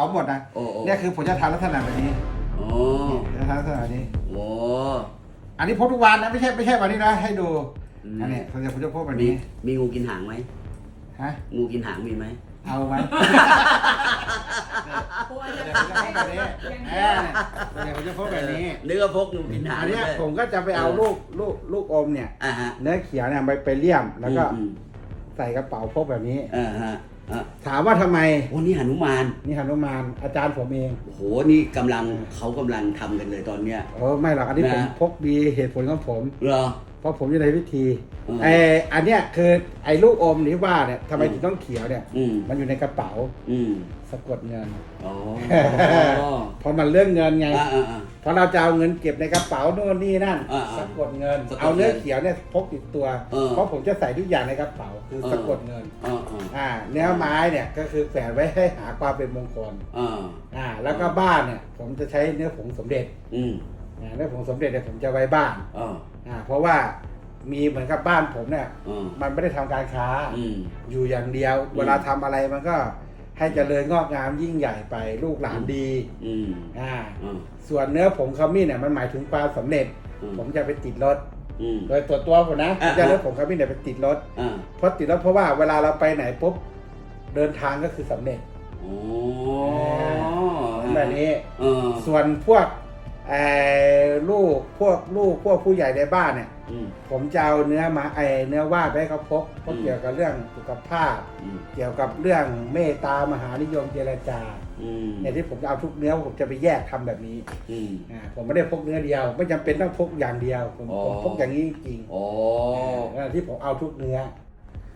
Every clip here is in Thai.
เอาหมดนะโอ้โอ้ เนี่ยคือผมจะทำลักษณะแบบนี้โอ้จะทำลักษณะแบบนี้ โอ้อันนี้พกทุกวันนะไม่ใช่ไม่ใช่วันนี้นะให้ดูอืมอันนี้ผมจะผมจะพกแบบมีนี้มีงูกินหางไหมฮะงูกินหางมีไหมเอาไหมกลัวจะเดี๋ยวผมจะพกแบบนี้อย่างเอเดียวอเดี๋ยวผมจะพกแบบนี้เนื้อพกงูกินหางอันเนี้ยด้วยผมก็จะไปเอาลูกลูกลูกอมเนี่ย อ่าฮะเนื้อเขียวเนี่ยไปไปเลี่ยมแล้วก็อืมใส่กระเป๋าพกแบบนี้ อ่าฮะอะ ถามว่าทำไมโอ้นี่หนุมานนี่หนุมานอาจารย์ผมเองโอ้โหนี่กำลังเขากำลังทำกันเลยตอนเนี้ยเออไม่หรอกอันนี้นะผมพกดีเหตุผลของผมเหรอ เพราะผมอยู่ในพิธีอืมไออันเนี้ยคือไอ้ลูกอมที่ว่าเนี่ยทำไมอืม ถึงต้องเขียวเนี่ย อืมมันอยู่ในกระเป๋าอืมสะกดเงิน อ๋อเพราะมันเรื่องเงินไง อ่าอ่าอ่า เพราะเราจะเอาเงินเก็บในกระเป๋าโน่นนี่นั่นอ่าอ่าสะกดเงิน สะกดเงินเอาเนื้อเขียวเนี่ยพกติดตัว เออเพราะผมจะใส่ทุกอย่างในกระเป๋าคือเออ สะกดเงิน อ่าอ่าอ่าเนื้อไม้เนี่ยก็คือแฝนไว้ให้หาความเป็นมงคลอ่าอ่าแล้วก็บ้านเนี่ยผมจะใช้เนื้อผงสมเด็จ อืม อ่าเนื้อผงสมเด็จเนี่ยผมจะไว้บ้านอ่าอ่าเพราะว่ามีเหมือนกับบ้านผมเนี่ย อ่ามันไม่ได้ทำการค้า อืม อยู่อย่างเดียว เวลาทำอะไรมันก็ให้เจริญงอกงามยิ่งใหญ่ไปลูกหลานดีอืมอ่าอ่าส่วนเนื้อผงขมิ้นเนี่ยมันหมายถึงความสำเร็จ อืมผมจะไปติดรถ อืม โดยตัวตัวผมนะผอ่ามจะเนื้อผงขมิ้นเนี่ยไปติดรถอ่าเพราะติดรถเพราะว่าเวลาเราไปไหนปุ๊บเดินทางก็คือสำเร็จ โอ้แบบนี้ เออส่วนพวก เอ่อลูกพวกลูกพวกผู้ใหญ่ในบ้านเนี่ย อืมผมจะเอาเนื้อมาไอเนื้อว่านไปให้เขาพกเพราะอืมเกี่ยวกับเรื่องสุขภาพ อืมเกี่ยวกับเรื่องเมตตามหานิยมเจรจาอืมเนี่ยที่ผมจะเอาทุกเนื้อผมจะไปแยกทำแบบนี้อืม อ่าผมไม่ได้พกเนื้อเดียว ไม่จำเป็นต้องพกอย่างเดียวผมอ๋อ ผมพกอย่างนี้จริงโอ้ๆอ่าที่ผมเอาทุกเนื้อ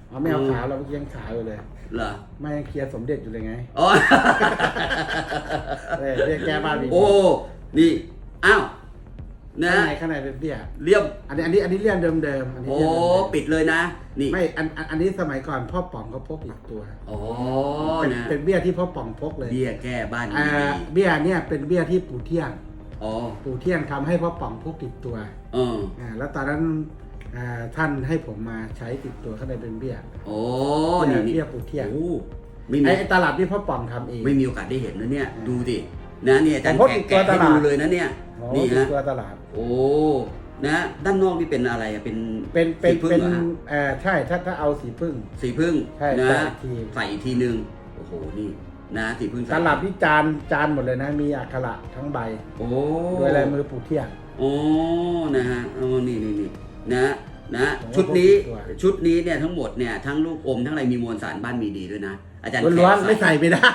เอาไม่เอาอืมขาวเราเมื่อกี้ยังขาวอยู่เลย เหรอไม่ยังเคลียร์สมเด็จอยู่เลยไงอ๋อ เออเรียกแก้บ้านมีโอ้ นี่ อ้าวนะข้างในข้างในเป็นเบี้ยเรียบอันนี้อันนี้อันนี้เลี่ยนเดิมๆอันนี้โอ้เลี่ยนเดิมๆปิดเลยนะ นี่ไม่อันอันอันนี้สมัยก่อนพ่อป๋องเขาพกอีกตัวโอ้เป็นนะเป็นเบี้ยที่พ่อป๋องพกเลยเบี้ยแก้บ้านอ่าดีเบี้ยเนี่ยเป็นเบี้ยที่ปู่เที่ยง อ๋อปู่เที่ยงทำให้พ่อป๋องพกติดตัวเอออ่าแล้วตอนนั้นอ่าท่านให้ผมมาใช้ติดตัวข้างในเป็นเบี้ยโอ้เบี้นี่ยนี่เบี้ยปู่เที่ยงโอ้ไม่มีไอ้ไอ้ตลับที่พ่อป๋องทำเองไม่มีโอกาสได้เห็นนะเนี่ยอืมดูดิ นะเนี่ยอาจารย์ผมพกแขติกดตัวแกะให้ตลาดดูเลยนะเนี่ยโอ้นี่ติดฮะตัวตลาด โอ้นะด้านนอกนี่เป็นอะไรอะเป็นเป็นเป็นสีพึ่งเป็นหรอฮะเอ่อใช่ถ้าถ้าเอาสีพึ่ง สีพึ่งใช่นะใส่อีกทีใส่อีกทีหนึ่งโอ้โหนี่นะสีพึ่งใส่ตลับที่จานจานหมดเลยนะ มีอักขระทั้งใบ โอ้โดยลายมือปู่เที่ยงโอ้นะฮะโอ้นี่นี่นี่นะ นะผมว่าชุดนี้พวกนี้สวยชุดนี้เนี่ยทั้งหมดเนี่ยทั้งลูกอมทั้งอะไรมีมวลสารบ้านมีดีด้วยนะ อาจารย์แขกล้วนๆไม่ใส่ไม่ได้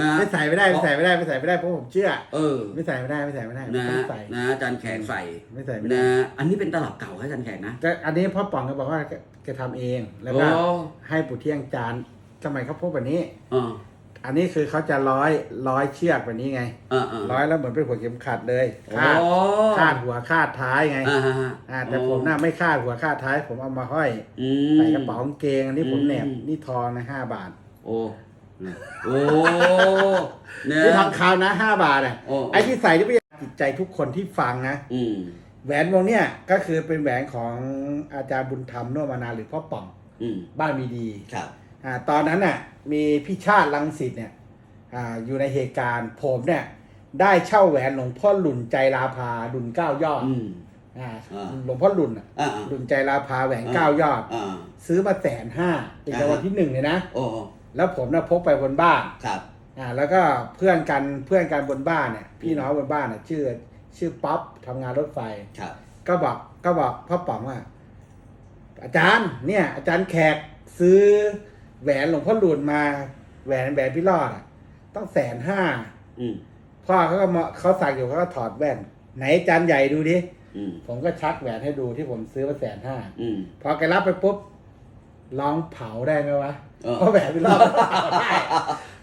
นะไม่ใส่ไม่ได้ไม่ใส่ไม่ได้ไม่ใส่ไม่ได้เพราะผมเชื่อเออไม่ใส่ไม่ได้ไม่ใส่ไม่ได้ไม่นะต้องใส่นะอาจารย์แขกใส่ไม่ใส่ไม่ได้นะอันนี้เป็นตลับเก่าครับอาจารย์แขกนะก็อันนี้พ่อป๋องก็บอกว่าแกแกทำเองแล้วก็โอ้ให้ปู่เที่ยงจานสมัยเขาพบแบบนี้อ่า อันนี้คือเขาจะร้อยร้อยเชือกแบบนี้ไง อ่าอ่า ร้อยแล้วเหมือนเป็นหัวเข็มขัดเลยโอ้คาดคาดหัวคาดท้ายไงอ่าฮะฮะอ่าแต่ผมน่ะไม่คาดหัวคาดท้าย ผมเอามาห้อยอืม ใส่กระเป๋ากางเกง อันนี้ผมอืมแหนบนี่ทองนะห้าบาทโอ้โอ้เนี่ย นี่ทองคาวนะห้าบาทอะโอ้ ไอ้ที่ใส่ที่ไม่จิตใจทุกคนที่ฟังนะ อืมแหวนวงเนี้ยก็คือเป็นแหวนของอาจารย์บุญธรรมโนวมานาหรือพ่อป่องอืมบ้านมีดี ครับอ่า ตอนนั้นน่ะมีพี่ชาติลังสิตเนี่ยอ่าอยู่ในเหตุการณ์ผมเนี่ยได้เช่าแหวนหลวงพ่อหลุนใจลาภาดุลเก้ายอดอืมอ่าอ่าหลวงพ่อหลุนอะอ่าหลุนใจลาภาแหวนเก้ายอดอ่าซื้อมาแสนห้าเป็นรางวัลอ่าที่หนึ่งเลยนะโอ้แล้วผมน่ะพกไปบนบ้านครับอ่าแล้วก็เพื่อนกันเพื่อนกันบนบ้านเนี่ย พี่น้องบนบ้านน่ะชื่อ ชื่อป๊อปทำงานรถไฟครับ ก็บอกก็บอกพ่อป๋องว่าอาจารย์เนี่ย อาจารย์แขกซื้อ แหวนหลวงพ่อหลุนมาแหวนแหวนพี่รอดอะต้องแสนห้าอืมพ่อเขาก็มาเขาสั่งอยู่เขาก็ถอดแว่น ไหนอาจารย์ใหญ่ดูดิอืมผมก็ชักแหวนให้ดูที่ผมซื้อมาแสนห้าอืม พอแกรับไปปุ๊บลองเผาได้ไหมวะเออ เพราะแหวนพี่รอดเผาได้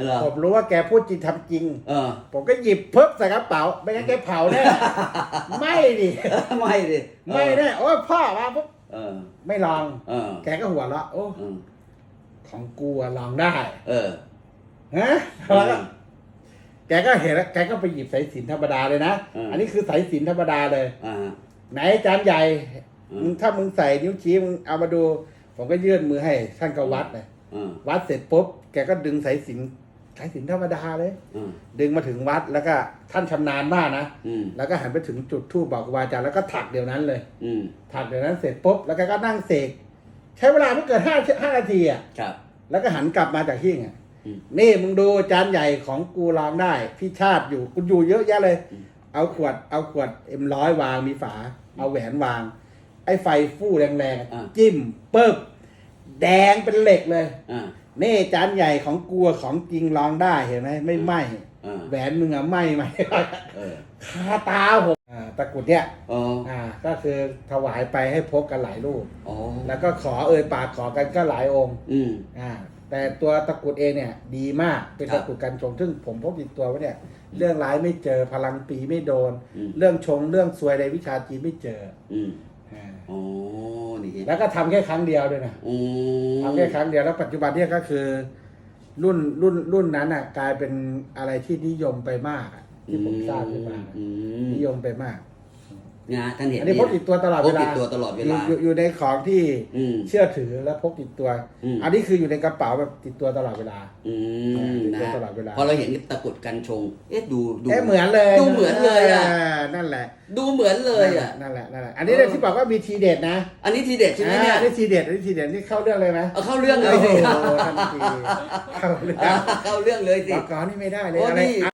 เหรอผมรู้ว่าแกพูดจริงทำจริง เออ ผมก็หยิบปุ๊บใส่กระเป๋าไม่งั้นแกเผาแน่ไม่ดิไม่ดิไม่แน่โอ้ยพ่อมาปุ๊บเออไม่ลอง เออ แกก็หัวเราะโอ้ เออ ของกูอะลองได้เออฮะแล้วก็แกก็เห็นแล้วแกก็ไปหยิบสายสิญจนธรรมดาเลยนะอืมอันนี้คือสายสิญจนธรรมดาเลย อ่าไหนจานใหญ่อืม มึงถ้ามึงใส่นิ้วชี้มึงเอามาดู ผมก็ยื่นมือให้ท่านก็วัดเลยเออวัดเสร็จปุ๊บแกก็ดึงสายสิญจนายสิญจนธรรมดาเลยอืมดึงมาถึงวัดแล้วก็ท่านชำนาญมากนะอืมแล้วก็หันไปถึงจุดทูบบอกครูบาอาจารย์แล้วก็ถักเดี๋ยวนั้นเลย อืมถักเดี๋ยวนั้นเสร็จปุ๊บแล้วก็ก็นั่งเสก ใช้เวลาไม่เกินห้าห้านาทีอะครับ แล้วก็หันกลับมาจากหิ้งอะอืม นี่มึงดูจานใหญ่ของกูลองได้พี่ชาติอยู่กูอยู่เยอะแยะเลยอืมเอาขวดเอาขวดเอ็มร้อยวางมีฝา เอาแหวนวาง ไอ้ไฟฟู่แรงๆจิ้มปึ๊บแดงเป็นเหล็กเลย อ่า นี่จานใหญ่ของกูอะของจริงลองได้เห็นไหมไม่ไหมอ่า แหวนมึงอะไหมไหม เออ คาตาผมอ่าตะกรุดเนี่ยอ๋ออ่าก็คือถวายไปให้พกกันหลายรูป อ๋อแล้วก็ขอเอ่ยปากขอกันก็หลายองค์อืม อ่าแต่ตัวตะกรุดเองเนี่ยดีมากเป็นครับตะกรุดกันชง ซึ่งผมพกติดตัวไว้เนี่ย เรื่องร้ายไม่เจอพลังปีไม่โดน อืม เรื่องชงเรื่องซวยในวิชาจีนไม่เจออืมอ่าอ๋อนี่แล้วก็ทำแค่ครั้งเดียวด้วยนะอืมทำแค่ครั้งเดียวแล้วปัจจุบันเนี่ยก็คือ รุ่นรุ่นรุ่นนั้นอะกลายเป็นอะไรที่นิยมไปมากอะที่ผมทราบขึ้นมาอืมนิยมไปมาก นะท่านเห็นอันนี้พกติดตัวตลอดเวลาพกติดตัวตลอดเวลายู่อยู่อยู่ในของที่อืม เชื่อถือและพกติดตัว อืม อันนี้คืออยู่ในกระเป๋าแบบติดตัวตลอดเวลา อืมติดนะตัวฮะตลอดเวลา พอเราเห็นตะกรุดกันชง เอ๊ะดูดู เอ๊ะเหมือนเลยดูเหมือนเลยอะ นั่นแหละดูเหมือนเลยอะ นั่นแหละนั่นแหละ อันนี้เนี่ยที่บอกว่ามีทีเด็ดนะอันนี้ทีเด็ดใช่ไหมเนี่ยอ่าอันนี้ทีเด็ดอันนี้ทีเด็ดนี่เข้าเรื่องเลยไหมเอาเข้าเรื่องเลยโอ้สิโหทันทีเข้าเรื่องเข้าเรื่องเลยสิ บอกก่อนนี่ไม่ได้เลยโอ้อะไรนี่